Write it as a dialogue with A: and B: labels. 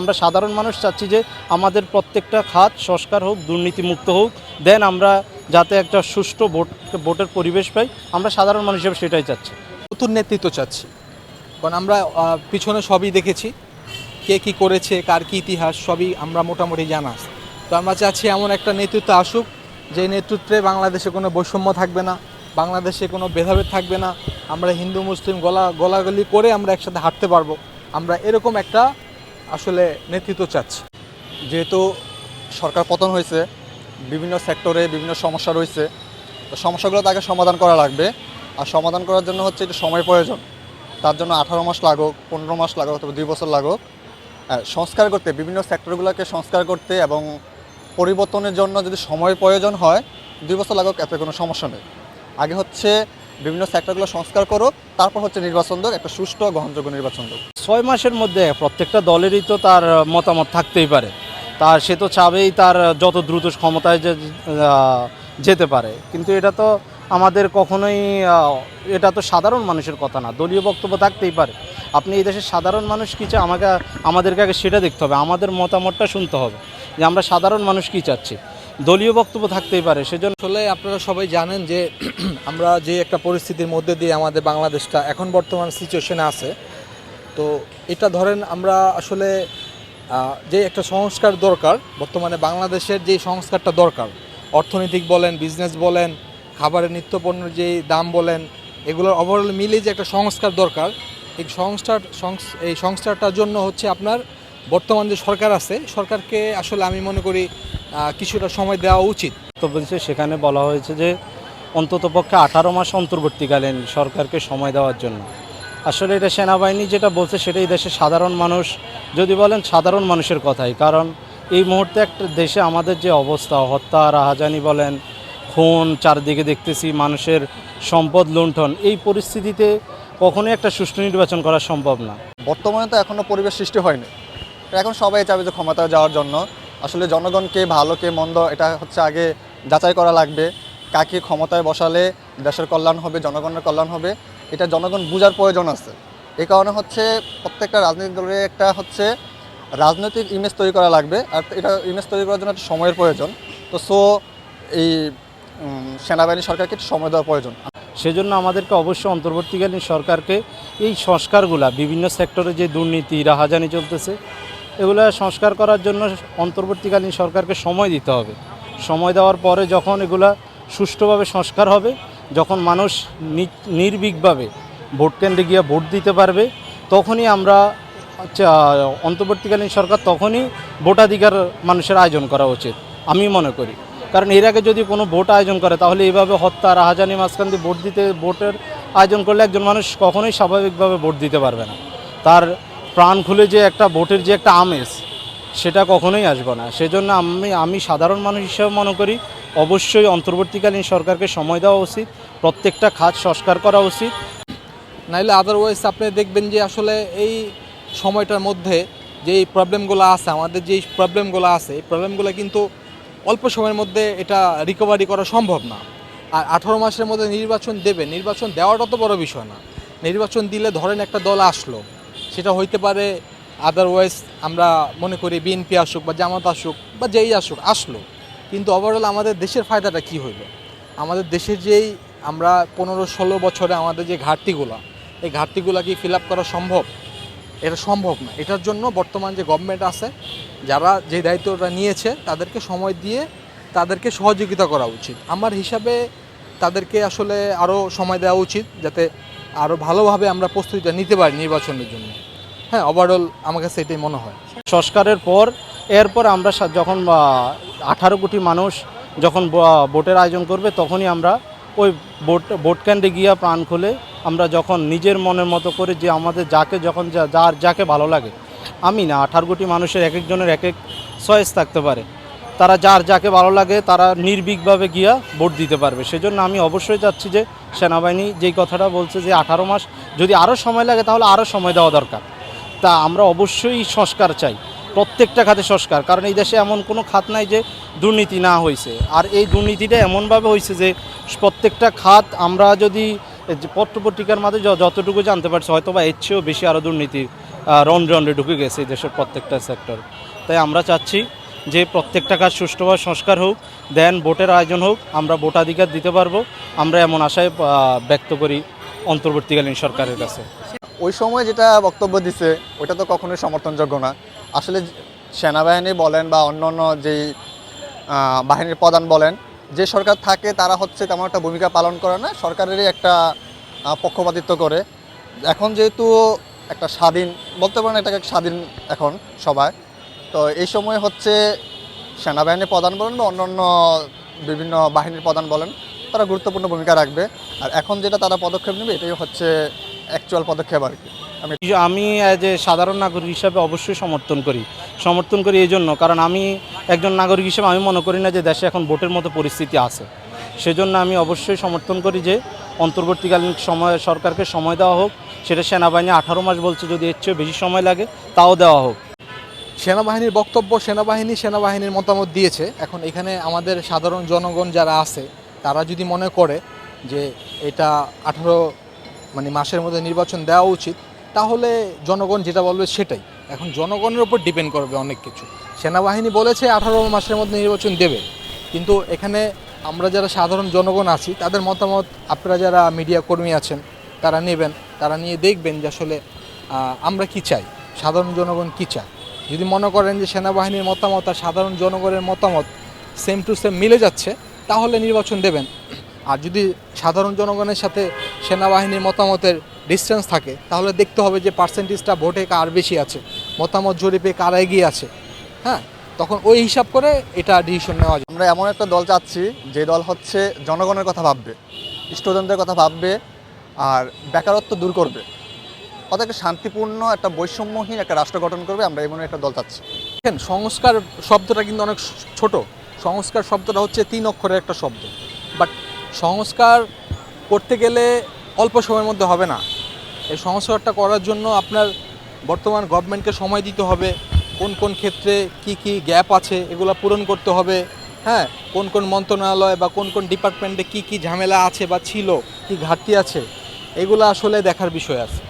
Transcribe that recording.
A: আমরা সাধারণ মানুষ চাচ্ছি যে আমাদের প্রত্যেকটা খাত সংস্কার হোক, দুর্নীতিমুক্ত হোক, দেন আমরা যাতে একটা সুষ্ঠু ভোট, ভোটের পরিবেশ পাই, আমরা সাধারণ মানুষ হিসেবে সেটাই চাচ্ছি।
B: নতুন নেতৃত্ব চাচ্ছি। কারণ আমরা পিছনে সবই দেখেছি, কে কি করেছে, কার কি ইতিহাস, সবই আমরা মোটামুটি জানা তো আমরা চাচ্ছি এমন একটা নেতৃত্ব আসুক, যে নেতৃত্বে বাংলাদেশে কোনো বৈষম্য থাকবে না, বাংলাদেশে কোনো ভেদাভেদ থাকবে না, আমরা হিন্দু, মুসলিম গলা, গলাগলি করে আমরা একসাথে হাঁটতে পারব। আমরা এরকম একটা আসলে নেতৃত্ব চাচ্ছি।
C: যেহেতু সরকার পতন হয়েছে বিভিন্ন সেক্টরে বিভিন্ন সমস্যা রয়েছে তো সমস্যাগুলো তাকে সমাধান করা লাগবে। আর সমাধান করার জন্য হচ্ছে একটু সময় প্রয়োজন। তার জন্য আঠারো মাস লাগুক পনেরো মাস লাগুক অথবা দুই বছর লাগুক। হ্যাঁ, সংস্কার করতে বিভিন্ন সেক্টরগুলোকে সংস্কার করতে এবং পরিবর্তনের জন্য যদি সময়ের প্রয়োজন হয় দুই বছর লাগুক এতে কোনো সমস্যা নেই। আগে হচ্ছে বিভিন্ন সেক্টরগুলো সংস্কার করুক তারপর হচ্ছে নির্বাচন হোক একটা সুষ্ঠু গ্রহণযোগ্য নির্বাচন হোক
A: ছয় মাসের মধ্যে প্রত্যেকটা দলেরই তো তার মতামত থাকতেই পারে। তার সে তো চাবেই তার যত দ্রুত ক্ষমতায় যেতে পারে। কিন্তু এটা তো আমাদের কখনোই এটা তো সাধারণ মানুষের কথা না, দলীয় বক্তব্য থাকতেই পারে। আপনি এই দেশের সাধারণ মানুষ কী চায়? আমাকে, আমাদেরকে আগে সেটা দেখতে হবে, আমাদের মতামতটা শুনতে হবে যে আমরা সাধারণ মানুষ কী চাচ্ছি। দলীয় বক্তব্য থাকতেই পারে, সেজন্য
B: আসলে আপনারা সবাই জানেন যে, আমরা যে একটা পরিস্থিতির মধ্যে দিয়ে আমাদের বাংলাদেশটা এখন বর্তমান সিচুয়েশনে আছে তো এটা ধরেন আমরা আসলে যে একটা সংস্কার দরকার, বর্তমানে বাংলাদেশের যে সংস্কারটা দরকার, অর্থনৈতিক বলেন বিজনেস বলেন, খাবারের নিত্যপণ্যের যে দাম বলেন, এগুলোর ওভারঅল মিলিয়ে যে একটা সংস্কার দরকার, এই সংস্কার, সংস- এই সংস্কারটার জন্য হচ্ছে আপনার বর্তমান যে সরকার আছে, সরকারকে আসলে আমি মনে করি কিছুটা সময় দেওয়া উচিত।
A: তো বলছে সেখানে বলা হয়েছে যে অন্ততপক্ষে আঠারো মাস অন্তর্বর্তীকালীন সরকারকে সময় দেওয়ার জন্য। আসলে এটা সেনাবাহিনী যেটা বলছে সেটাই দেশের সাধারণ মানুষ, যদি বলেন সাধারণ মানুষের কথাই। কারণ এই মুহূর্তে একটা দেশে আমাদের যে অবস্থা, হত্যা, রাহাজানি বলেন, খুন, চারদিকে দেখতেছি মানুষের সম্পদ লুণ্ঠন, এই পরিস্থিতিতে কখনোই একটা সুষ্ঠু নির্বাচন করা সম্ভব না।
C: বর্তমানে তো এখনও পরিবেশ সৃষ্টি হয়নি। এখন সবাই চাবে যে ক্ষমতায় যাওয়ার জন্য। আসলে জনগণকে ভালো, কে মন্দ, এটা হচ্ছে আগে যাচাই করা লাগবে। কাকে ক্ষমতায় বসালে দেশের কল্যাণ হবে, জনগণের কল্যাণ হবে। এটা জনগণ বুঝার প্রয়োজন আছে। এ কারণে হচ্ছে প্রত্যেকটা রাজনৈতিক দলের একটা হচ্ছে রাজনৈতিক ইমেজ তৈরি করা লাগবে, আর এটা ইমেজ তৈরি করার জন্য একটা সময়ের প্রয়োজন। তো সো এই সেনাবাহিনী সরকারকে একটু সময় দেওয়া প্রয়োজন।
A: সেজন্য আমাদেরকে অবশ্যই অন্তর্বর্তীকালীন সরকারকে এই সংস্কারগুলা, বিভিন্ন সেক্টরে যে দুর্নীতি, রাহাজানি চলতেছে, এগুলো সংস্কার করার জন্য অন্তর্বর্তীকালীন সরকারকে সময় দিতে হবে। সময় দেওয়ার পরে যখন এগুলা সুষ্ঠুভাবে সংস্কার হবে যখন মানুষ নি- নির্ভীকভাবে ভোট কেন্দ্রে গিয়ে ভোট দিতে পারবে তখনই আমরা আচ্ছা, অন্তর্বর্তীকালীন সরকার তখনই ভোটাধিকার মানুষের আয়োজন করা উচিত আমি মনে করি। কারণ এর আগে যদি কোনো ভোট আয়োজন করে তাহলে এইভাবে হত্যা রাহাজানি মাঝখান দিয়ে ভোট দিতে ভোটের আয়োজন করলে একজন মানুষ কখনোই স্বাভাবিকভাবে ভোট দিতে পারবে না। তার প্রাণ খুলে যে একটা ভোটের যে একটা আমেজ সেটা কখনোই আসবে না। সেজন্য আমি আমি সাধারণ মানুষ হিসেবে মনে করি, অবশ্যই অন্তর্বর্তীকালীন সরকারকে সময় দেওয়া উচিত, প্রত্যেকটা খাত সংস্কার করা উচিত।
B: নাইলে আদারওয়াইজ আপনি দেখবেন যে আসলে এই সময়টার মধ্যে যে প্রবলেমগুলো আছে, আমাদের যে প্রবলেমগুলো আছে, এই প্রবলেমগুলো কিন্তু অল্প সময়ের মধ্যে এটা রিকভারি করা সম্ভব না। আর আঠারো মাসের মধ্যে নির্বাচন দেবে, নির্বাচন দেওয়াটা তো বড় বিষয় না। নির্বাচন দিলে ধরেন একটা দল আসলো, সেটা হইতে পারে আদারওয়াইজ আমরা মনে করি বিএনপি আসুক বা জামাত আসুক বা যেই আসুক, আসলো। কিন্তু ওভারঅল আমাদের দেশের ফায়দাটা কি হইল? আমাদের দেশের যেই আমরা পনেরো ষোলো বছরে আমাদের যে ঘাটতিগুলো, এই ঘাটতিগুলো কি ফিল করা সম্ভব? এটা সম্ভব না। এটার জন্য বর্তমান যে গভর্নমেন্ট আছে, যারা যে দায়িত্বটা নিয়েছে, তাদেরকে সময় দিয়ে তাদেরকে সহযোগিতা করা উচিত। আমার হিসাবে তাদেরকে আসলে আরও সময় দেওয়া উচিত, যাতে আরও ভালোভাবে আমরা প্রস্তুতিটা নিতে পারি নির্বাচনের জন্য। হ্যাঁ ওভারঅল আমার কাছে এটাই মনে হয়।
A: সংস্কারের পর, এরপর আমরা যখন আঠারো কোটি মানুষ যখন ভোটের আয়োজন করবে, তখনই আমরা ওই ভোট ভোট কেন্দ্রে গিয়া প্রাণ খুলে আমরা যখন নিজের মনের মতো করে যে আমাদের যাকে যখন যার যাকে ভালো লাগে, আমি না, আঠারো কোটি মানুষের এক একজনের এক এক চয়েস থাকতে পারে। তারা যার যাকে ভালো লাগে, তারা নির্ভীকভাবে গিয়া ভোট দিতে পারবে। সেজন্য আমি অবশ্যই চাচ্ছি যে সেনাবাহিনী যেই কথাটা বলছে যে আঠারো মাস, যদি আরও সময় লাগে তাহলে আরও সময় দেওয়া দরকার। তা আমরা অবশ্যই সংস্কার চাই, প্রত্যেকটা খাতে সংস্কার। কারণ এই দেশে এমন কোনো খাত নাই যে দুর্নীতি না হয়েছে আর এই দুর্নীতিটা এমনভাবে হয়েছে যে প্রত্যেকটা খাত আমরা যদি পত্রপত্রিকার মাধ্যমে যতটুকু জানতে পারছি হয়তো বা এর চেয়েও বেশি আরও দুর্নীতি রন্ধ্রে রন্ধ্রে ঢুকে গেছে এই দেশের প্রত্যেকটা সেক্টর তাই আমরা চাচ্ছি যে প্রত্যেকটা কাজ সুষ্ঠুভাবে সংস্কার হোক, দেন ভোটের আয়োজন হোক, আমরা ভোটাধিকার দিতে পারব। আমরা এমন আশায় ব্যক্ত করি অন্তর্বর্তীকালীন সরকারের কাছে।
C: ওই সময় যেটা বক্তব্য দিছে, ওইটা তো কখনোই সমর্থনযোগ্য না। আসলে সেনাবাহিনী বলেন বা অন্য অন্য যেই বাহিনীর প্রধান বলেন, যে সরকার থাকে তারা হচ্ছে তেমন একটা ভূমিকা পালন করে না, সরকারেরই একটা পক্ষপাতিত্ব করে। এখন যেহেতু একটা স্বাধীন, বলতে পারেন এটাকে স্বাধীন এখন সবাই, তো এই সময় হচ্ছে সেনাবাহিনীর প্রধান বলেন বা অন্য বিভিন্ন বাহিনীর প্রধান বলেন, তারা গুরুত্বপূর্ণ ভূমিকা রাখবে। আর এখন যেটা তারা পদক্ষেপ নেবে, এটাই হচ্ছে অ্যাকচুয়াল পদক্ষেপ আর কি। আমি
A: আমি এ সাধারণ নাগরিক হিসাবে অবশ্যই সমর্থন করি। সমর্থন করি এই জন্য কারণ আমি একজন নাগরিক হিসেবে আমি মনে করি না যে দেশে এখন ভোটের মতো পরিস্থিতি আছে। সেজন্য আমি অবশ্যই সমর্থন করি যে অন্তর্বর্তীকালীন সময় সরকারকে সময় দেওয়া হোক সেটা সেনাবাহিনী আঠারো মাস বলছে যদি এর চেয়ে বেশি সময় লাগে তাও দেওয়া হোক।
B: সেনাবাহিনীর বক্তব্য সেনাবাহিনী সেনাবাহিনীর মতামত দিয়েছে। এখন এখানে আমাদের সাধারণ জনগণ যারা আছে তারা যদি মনে করে যে এটা আঠারো মানে মাসের মধ্যে নির্বাচন দেওয়া উচিত, তাহলে জনগণ যেটা বলবে সেটাই। এখন জনগণের উপর ডিপেন্ড করবে অনেক কিছু। সেনাবাহিনী বলেছে আঠারো মাসের মধ্যে নির্বাচন দেবে। কিন্তু এখানে আমরা যারা সাধারণ জনগণ আছি, তাদের মতামত আপনারা যারা মিডিয়া কর্মী আছেন, তারা নেবেন, তারা নিয়ে দেখবেন যে আসলে আমরা কি চাই, সাধারণ জনগণ কি চায়। যদি মনে করেন যে সেনাবাহিনীর মতামত আর সাধারণ জনগণের মতামত সেম টু সেম মিলে যাচ্ছে, তাহলে নির্বাচন দেবেন। আর যদি সাধারণ জনগণের সাথে সেনাবাহিনীর মতামতের ডিস্টেন্স থাকে তাহলে দেখতে হবে যে পার্সেন্টেজটা ভোটে কার বেশি আছে মতামত জরিপে কারা এগিয়ে আছে। হ্যাঁ? তখন ওই হিসাব করে এটা ডিসিশন নেওয়া যায়।
C: আমরা এমন একটা দল চাচ্ছি যে দল হচ্ছে জনগণের কথা ভাববে স্টুডেন্টদের কথা ভাববে আর বেকারত্ব দূর করবে। অর্থাৎ একটা শান্তিপূর্ণ একটা বৈষম্যহীন একটা রাষ্ট্র গঠন করবে আমরা এমন একটা দল চাচ্ছি।
B: দেখেন সংস্কার শব্দটা কিন্তু অনেক ছোট। সংস্কার শব্দটা হচ্ছে তিন অক্ষরের একটা শব্দ। বাট সংস্কার করতে গেলে অল্প সময়ের মধ্যে হবে না। এই সংস্কারটা করার জন্য আপনার বর্তমান গভর্নমেন্টকে সময় দিতে হবে। কোন কোন ক্ষেত্রে কি কি গ্যাপ আছে এগুলো পূরণ করতে হবে। হ্যাঁ কোন কোন মন্ত্রণালয় বা কোন কোন ডিপার্টমেন্টে কি কি ঝামেলা আছে বা ছিল, কি ঘাটতি আছে, এগুলো আসলে দেখার বিষয় আছে।